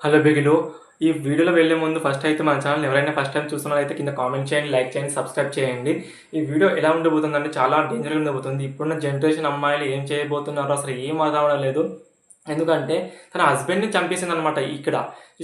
Hello బిగులు ఈ వీడియోలో వెళ్ళే ముందు ఫస్ట్ అయితే మన ఛానల్ ఎవరైనా ఫస్ట్ టైం చూస్తున్నారైతే కింద కామెంట్ చేయండి లైక్ చేయండి సబ్స్క్రైబ్ చేయండి. ఈ వీడియో ఎలా ఉండబోతుందంటే చాలా డేంజర్గా ఉండబోతుంది. ఇప్పుడున్న జనరేషన్ అమ్మాయిలు ఏం చేయబోతున్నారో అసలు ఏం అర్థం లేదు. ఎందుకంటే తన హస్బెండ్ని చంపేసింది అనమాట ఇక్కడ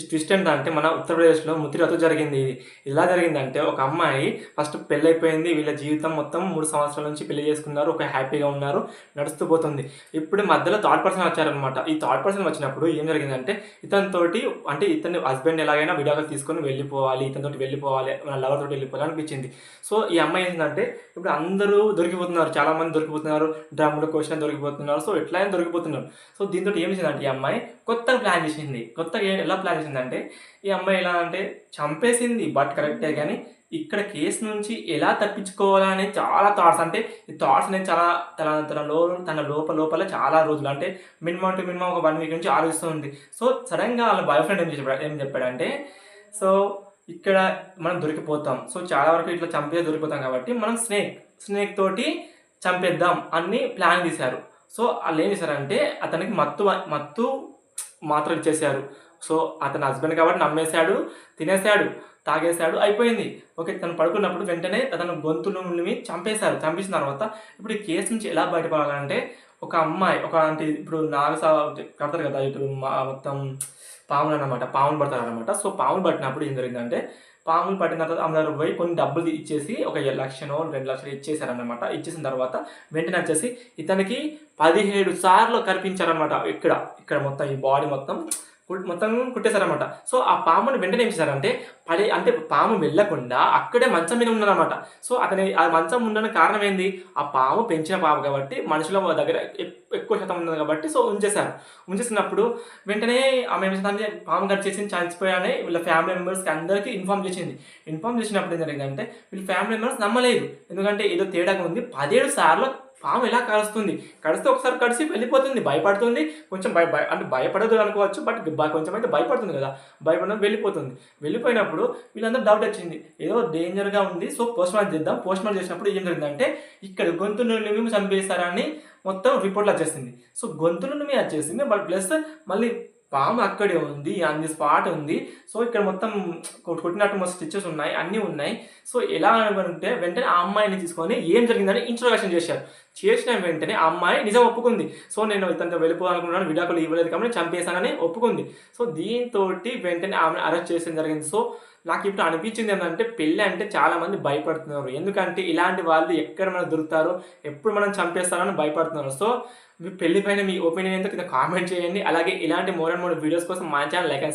ట్విస్ట్ ఏంటంటే మన ఉత్తరప్రదేశ్లో ముతిరతు జరిగింది. ఇది ఎలా జరిగిందంటే ఒక అమ్మాయి ఫస్ట్ పెళ్ళైపోయింది. వీళ్ళ జీవితం మొత్తం మూడు సంవత్సరాల నుంచి పెళ్ళి చేసుకున్నారు. ఒక హ్యాపీగా ఉన్నారు. నడుస్తూ పోతుంది. ఇప్పుడు మధ్యలో థర్డ్ పర్సన్ వచ్చారనమాట ఈ థర్డ్ పర్సన్ వచ్చినప్పుడు ఏం జరిగిందంటే ఇతనితోటి అంటే ఇతని హస్బెండ్ ఎలాగైనా వీడియోగా తీసుకొని వెళ్ళిపోవాలి. ఇతనితోటి వెళ్ళిపోవాలి. మన లవర్ తోటి వెళ్ళిపోవాలి అనిపించింది. సో ఈ అమ్మాయి ఏంటంటే ఇప్పుడు అందరూ దొరికిపోతున్నారు. చాలామంది దొరికిపోతున్నారు. డ్రామ్లో క్వశ్చన్ దొరికిపోతున్నారు. సో ఎట్లయినా దొరికిపోతున్నారు. సో దీంతో ఏం చేసిందంటే ఈ అమ్మాయి కొత్త ప్లాన్ చేసింది. కొత్తగా ఎలా ప్లాన్ చేసిందంటే ఈ అమ్మాయి ఎలా అంటే చంపేసింది బట్ కరెక్టే కానీ ఇక్కడ కేసు నుంచి ఎలా తప్పించుకోవాలని చాలా థాట్స్ అంటే ఈ థాట్స్ అనేది చాలా తన తన లో తన లోపల లోపల చాలా రోజులు అంటే మినిమం టు మినిమం ఒక వన్ వీక్ నుంచి ఆలోచిస్తుంది సో సడన్గా వాళ్ళ బాయ్ ఫ్రెండ్ ఏం చెప్పాడు ఏం చెప్పాడంటే సో ఇక్కడ మనం దొరికిపోతాం. సో చాలా వరకు ఇట్లా చంపేసి దొరికిపోతాం కాబట్టి మనం స్నేక్ స్నేక్ తోటి చంపేద్దాం అని ప్లాన్ తీశారు సో వాళ్ళు ఏం చేశారంటే అతనికి మత్తు మత్తు మాత్రలు ఇచ్చేసారు సో అతని హస్బెండ్ కాబట్టి నమ్మేశాడు తినేశాడు తాగేశాడు అయిపోయింది. ఓకే తను పడుకున్నప్పుడు వెంటనే అతను గొంతులని చంపేశారు. చంపేసిన తర్వాత ఇప్పుడు ఈ కేసు నుంచి ఎలా బయటపడాలంటే ఒక అమ్మాయి ఒక అంటే ఇప్పుడు నాగసా కడతారు కదా ఇప్పుడు మా- మొత్తం పాములు అనమాట పాములు పడతారు అనమాట సో పాములు పట్టినప్పుడు ఏం జరిగిందంటే పాములు పట్టిన తర్వాత అందరూ పోయి కొన్ని డబ్బులు ఇచ్చేసి ఒక లక్షనో రెండు లక్షలు ఇచ్చేసారనమాట ఇచ్చేసిన తర్వాత వెంటనే వచ్చేసి ఇతనికి పదిహేడు సార్లు కనిపించారనమాట ఇక్కడ ఇక్కడ మొత్తం ఈ బాడీ మొత్తం మొత్తం కుట్టేశారనమాట సో ఆ పాముని వెంటనే ఏం చేశారంటే పడే అంటే పాము వెళ్ళకుండా అక్కడే మంచం మీద ఉన్నదన్నమాట సో అతని ఆ మంచం ఉండడానికి కారణం ఏంది? ఆ పాము పెంచిన పాము కాబట్టి మనుషుల దగ్గర ఎక్కువ శాతం ఉన్నది కాబట్టి సో ఉంచేశారు. ఉంచేసినప్పుడు వెంటనే ఆమె ఏం చేసిందంటే పాము కట్ చేసి చనిపోయాని వీళ్ళ ఫ్యామిలీ మెంబర్స్కి అందరికీ ఇన్ఫామ్ చేసింది. ఇన్ఫామ్ చేసినప్పుడు ఏం జరిగిందంటే వీళ్ళ ఫ్యామిలీ మెంబర్స్ నమ్మలేదు. ఎందుకంటే ఏదో తేడాగా ఉంది. పదిహేడు సార్లు పాము ఎలా కలుస్తుంది? కడిస్తే ఒకసారి కడిసి వెళ్ళిపోతుంది భయపడుతుంది. కొంచెం భయ భయ అంటే భయపడదు అనుకోవచ్చు బట్ కొంచెం అయితే భయపడుతుంది కదా. భయపడిన వెళ్ళిపోతుంది. వెళ్ళిపోయినప్పుడు వీళ్ళందరూ డౌట్ వచ్చింది. ఏదో డేంజర్గా ఉంది సో పోస్ట్ మార్టం చేద్దాం. పోస్ట్ మార్టం చేసినప్పుడు ఏం జరిగిందంటే ఇక్కడ గొంతు నుండి మేము చంపేస్తారని మొత్తం రిపోర్ట్లో వచ్చేసింది. సో గొంతు నుండి మేము వచ్చేసింది బట్ ప్లస్ మళ్ళీ పాము అక్కడే ఉంది అన్ని స్పాట్ ఉంది. సో ఇక్కడ మొత్తం కొట్టినట్టు మొత్తం స్టిచ్చెస్ ఉన్నాయి అన్నీ ఉన్నాయి. సో ఎలా అనుకుంటే వెంటనే ఆ అమ్మాయిని తీసుకొని ఏం జరిగిందని ఇంట్రొడక్షన్ చేశారు. చేసిన వెంటనే ఆ అమ్మాయి నిజం ఒప్పుకుంది. సో నేను ఇతనితో వెళ్ళిపోవాలనుకున్నాను విడాకులు ఇవ్వలేదు కాబట్టి చంపేశానని ఒప్పుకుంది. సో దీంతో వెంటనే ఆమెను అరెస్ట్ చేసిన జరిగింది. సో నాకు ఇప్పుడు అనిపించింది ఏంటంటే పెళ్ళి అంటే చాలామంది భయపడుతున్నారు. ఎందుకంటే ఇలాంటి వాళ్ళు ఎక్కడ మనం దొరుకుతారో ఎప్పుడు మనం చంపేస్తారని భయపడుతున్నారు. సో మీ పెళ్ళి పైన మీ ఒపీనియన్ ఏంటో కింద కామెంట్ చేయండి. అలాగే ఇలాంటి మోర్ అండ్ మోర్ వీడియోస్ కోసం మా ఛానల్ లైక్ అండ్